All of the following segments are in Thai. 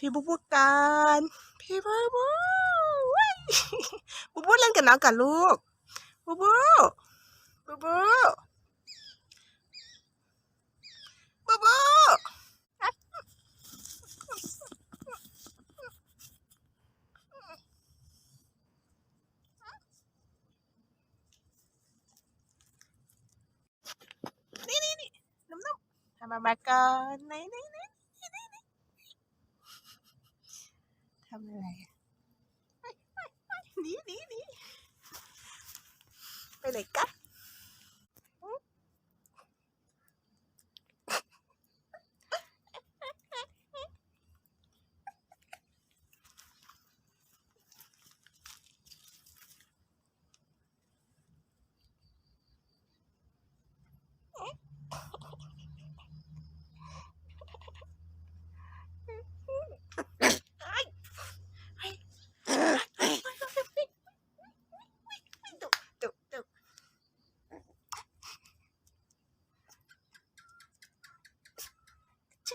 พี่บูบูกัน พี่บูบูเว้ยบูบูเล่นกับน้องกับลูกบูบูบูบูบูบูนี่นี่นี่น้ำน้ำทำมามาก่อนนไหนไหนไหนไหน ทำอะไรอะไปไปไปหนีหนีหนีไปไหนกัน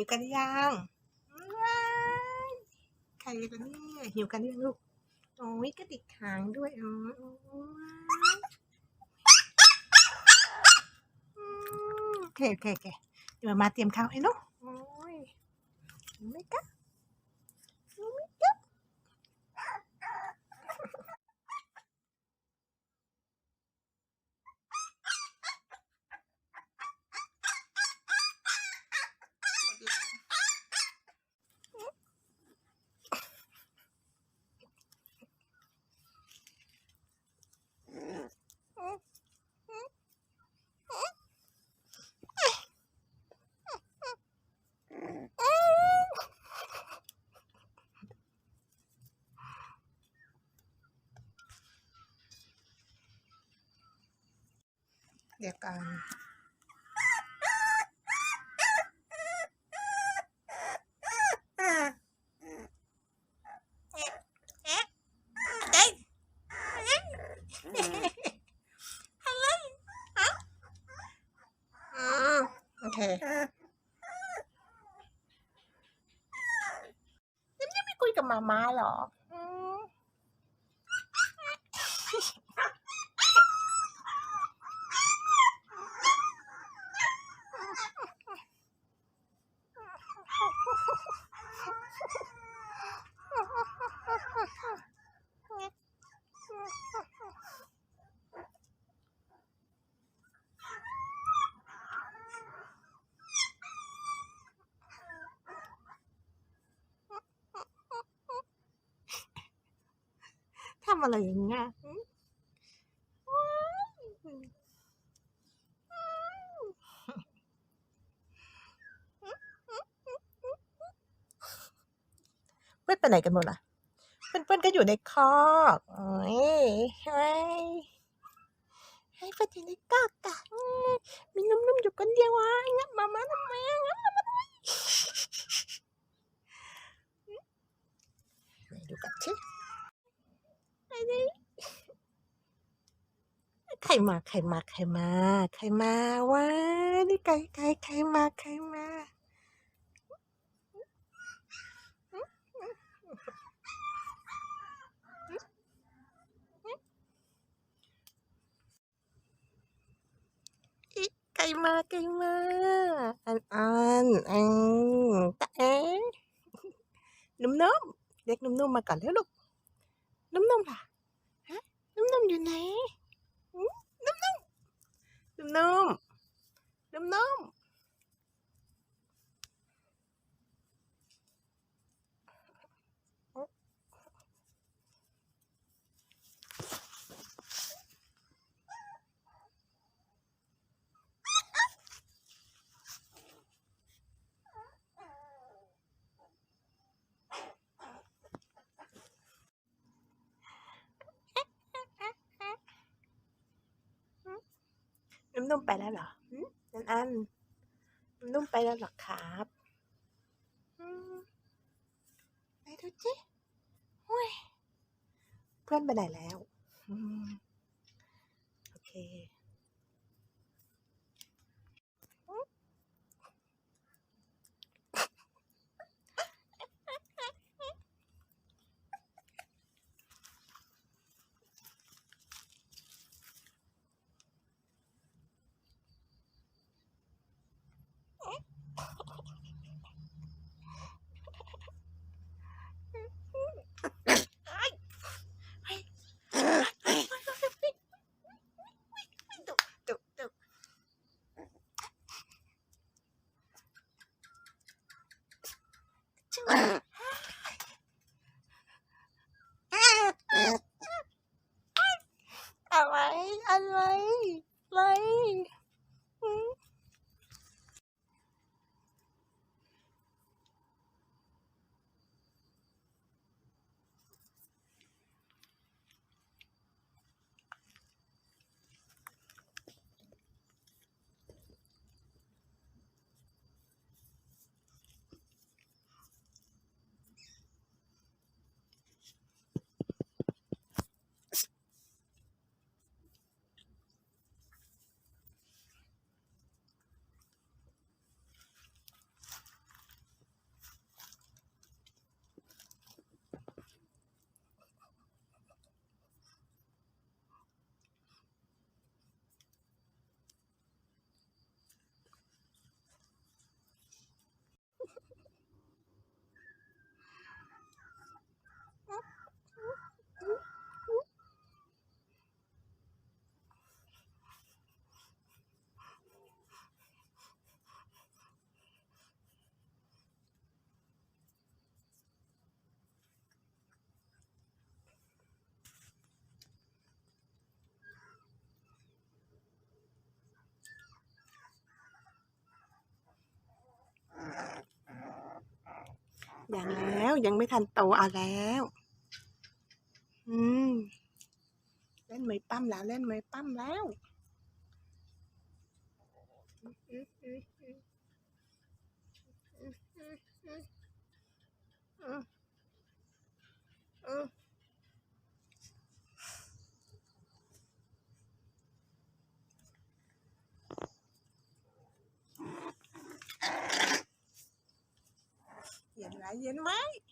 หิวกันยังใครกันเนี่ยหิวกันยังลูกโอ้ยกระดิกหางด้วยอ๋อโอ้ยอืมโอเคโอเคโอเคเดี๋ยวมาเตรียมข้าวให้เนาะโอ้ยไม่กะหิวไหม่กะหมดแรง เดียวกันเอ้ยอะไรฮะอืมโอเคยังไม่คุยกับมาม่าหรออืม ทำ อะไรอย่างเงี้ยเพื่อนไปไหนกันหมดล่ะ เพื่อนๆก็อยู่ในคอกโอ้ยเฮ้ยให้เพื่อยู่ในคอกอะมมีนุ่มๆอยู่คนเดียวอะงับมามาทำไมงับมาทำไมไหนดูกันชิไหนดิใค รมาใครมาใครมาใครมาวะนี่ใครใครใครมาใครมาไก่มาไกลมาอันอันอันตะเอ๋นุ่มๆเรียกนุ่มๆมาก่อนเร็วลูกนุ่มนุ่มๆล่ะฮะนุ่มนุ่มๆอยู่ไหนหืมนุ่มนุ่มนุ่มนุ่มๆนุ่มนุ่มๆ น้ำนุ่มไปแล้วเหรอหืมนันอันน้ำนุ่มไปแล้วเหรอครับอืมไหนดูจิอุ้ยเพื่อนไปไหนแล้วอืมโอเค อย่างแล้วยังไม่ทันโตเอาแล้ว อืม เล่นไม้ปั้มแล้วเล่นไม้ปั้มแล้วอืออือ I right?